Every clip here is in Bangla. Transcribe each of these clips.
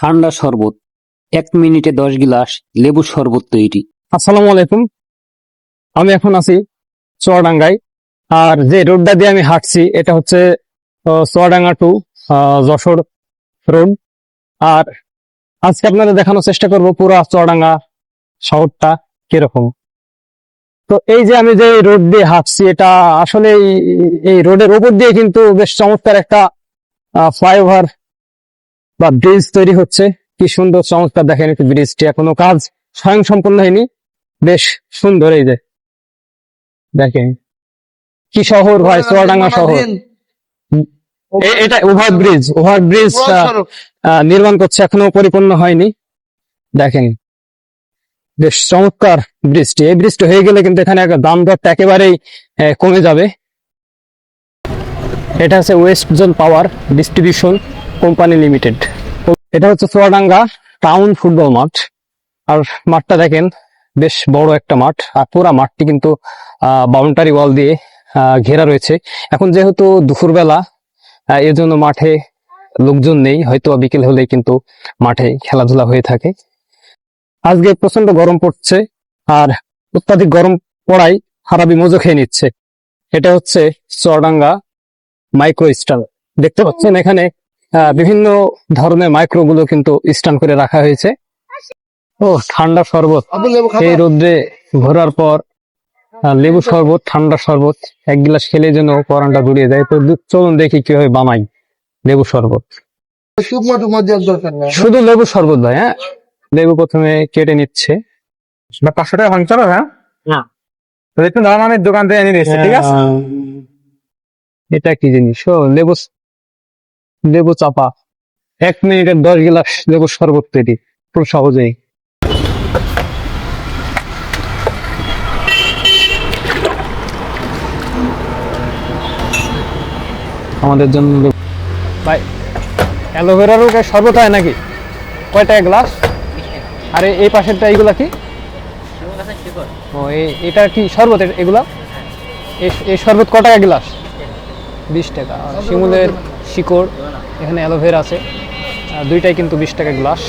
ঠান্ডা শরবত, এক মিনিটে দশ গিলাস লেবু শরবত তৈরি। আসসালামু আলাইকুম। আমি এখন আছি চুয়াডাঙ্গায়। আর যে রোডটা দিয়ে আমি হাঁটছি, এটা হচ্ছে চুয়াডাঙ্গা টু যশোর রোড আর আজকে আপনাদের দেখানোর চেষ্টা করব পুরো চুয়াডাঙ্গা শহরটা কীরকম। তো এই যে আমি যে রোড দিয়ে হাঁটছি, এটা আসলে এই- রোডের উপর দিয়ে কিন্তু বেশ চমৎকার একটা ফ্লাইওভার বা ব্রিজ তৈরি হচ্ছে। কি সুন্দর চমৎকার দেখেন একটু ব্রিজটি এখনও কাজ স্বয়ং সম্পূর্ণ হয়নি। বেশ সুন্দর এই যে। দেখেন। কি শহর ভাই? চুয়াডাঙ্গা শহর। এটা ওভার ব্রিজ ওভার ব্রিজ নির্মাণ করছে এখনও পরিপূর্ণ হয়নি। দেখেন। বেশ চমৎকার ব্রিজটি এই ব্রিজটি হয়ে গেলে কিন্তু এখানে একটা দাম দরটা একেবারেই কমে যাবে। এটা হচ্ছে west zone power distribution company limited এটা হচ্ছে চুয়াডাঙ্গা টাউন ফুটবল মাঠ। আর মাঠটা দেখেন, বেশ বড় একটা মাঠ। আর পুরা মাঠটি কিন্তু বাউন্ডারি ওয়াল দিয়ে ঘেরা রয়েছে। এখন যেহেতু দুপুরবেলা এর জন্য মাঠে লোকজন নেই। হয়তো বিকেল হলে কিন্তু মাঠে খেলাধুলা হয়ে থাকে। আজকে প্রচণ্ড গরম পড়ছে, আর অত্যাধিক গরম পড়ায় হারাবি মজো খেয়ে নিচ্ছে। এটা হচ্ছে চুয়াডাঙ্গা মাইক্রো স্টার দেখতে পাচ্ছেন এখানে বিভিন্ন ধরনের মাইক্রো গুলো কিন্তু স্ট্যান্ড করে রাখা হয়েছে। ও ঠান্ডা শরবত। এই রোদ্রে ঘোরার পর লেবু শরবত ঠান্ডা শরবত এক গিলাস খেলে যেন পরানটা ঘুরিয়ে যায়। তো চলুন দেখি কীভাবে বানাই লেবু শরবত। শুধু লেবু শরবত ভাই হ্যাঁ? লেবু প্রথমে কেটে নিচ্ছে। পাঁচশো টাকা ভাঙছিল হ্যাঁ? একটু আমি দোকান থেকে এনে দিচ্ছি ঠিক আছে? এটা কি জিনিস? ও লেবু লেবু চাপা। এক মিনিটের দশ গিলাস লেবু শরবত তৈরি খুব সহজেই। আমাদের জন্য ভাই অ্যালোভেরারও শরবত হয় নাকি? কয়টা গ্লাস? আর এই পাশেরটা এইগুলা কি? ও এটা কি শরবত? এগুলা? এই- এই শরবত ক টাকা গ্লাস? বিশ টাকা। আর শিমুলের শিকড় এখানে অ্যালোভেরা আছে। দুইটাই কিন্তু বিশ টাকা গ্লাস।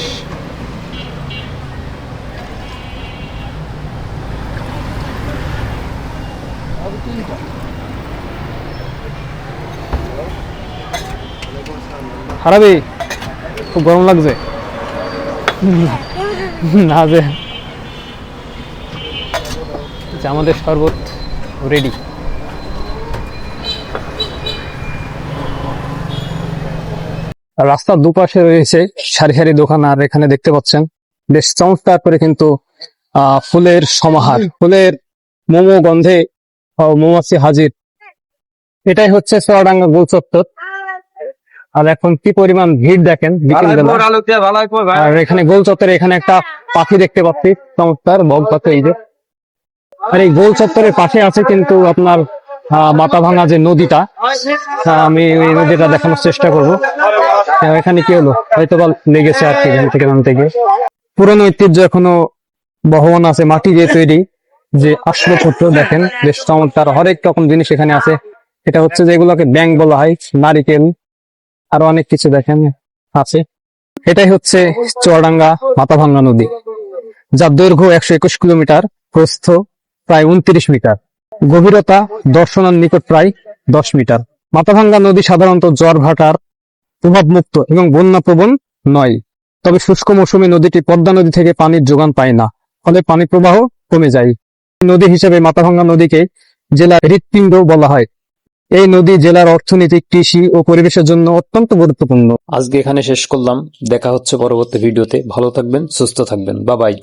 হারাবি খুব গরম লাগছে। না যে। আচ্ছা, আমাদের শরবত রেডি রাস্তার দুপাশে রয়েছে সারি সারি দোকান আর এখানে দেখতে পাচ্ছেন বেশ চমৎকার করে কিন্তু ফুলের সমাহার ফুলের মোমো গন্ধে মৌমাছি হাজির। এটাই হচ্ছে সোয়াডাঙ্গা গোল চত্বর। আর এখন কি পরিমাণ ভিড় দেখেন আর এখানে গোল চত্বরে এখানে একটা পাখি দেখতে পাচ্ছি চমৎকার বল পাখি এই যে। আর এই গোল চত্বরের পাশে আছে কিন্তু আপনার মাথা ভাঙা যে নদীটা আমি ওই নদীটা দেখানোর চেষ্টা করব। এখানে কি হলো? হয়তো বা লেগেছে আর কি থেকে নাম থেকে পুরনো ঐতিহ্য এখনও বহমান আছে, মাটি দিয়ে তৈরি যে আসবাবপত্র, দেখেন, বেশ চমৎকার। হরেক রকম জিনিস এখানে আছে। এটা হচ্ছে যেগুলোকে ব্যাংক বলা হয়, নারিকেল, আরও অনেক কিছু দেখেন, আছে। এটাই হচ্ছে চুয়াডাঙ্গা মাথাভাঙ্গা নদী, যার দৈর্ঘ্য একশো একুশ কিলোমিটার, প্রস্থ প্রায় উনত্রিশ মিটার। গভীরতা দর্শনার নিকট প্রায় দশ মিটার। মাথাভাঙ্গা নদী সাধারণত জ্বর, ভাটার প্রভাবমুক্ত এবং বন্যা প্রবণ নয়। তবে শুষ্ক মৌসুমে নদীটি পদ্মা নদী থেকে পানির যোগান পায় না, ফলে পানি প্রবাহ কমে যায়। নদী হিসেবে মাথাভাঙ্গা নদীকে জেলার হৃৎপিণ্ড বলা হয়। এই নদী জেলার অর্থনীতি, কৃষি ও পরিবেশের জন্য অত্যন্ত গুরুত্বপূর্ণ। আজকে এখানে শেষ করলাম। দেখা হচ্ছে পরবর্তী ভিডিওতে। ভালো থাকবেন, সুস্থ থাকবেন। বা বাই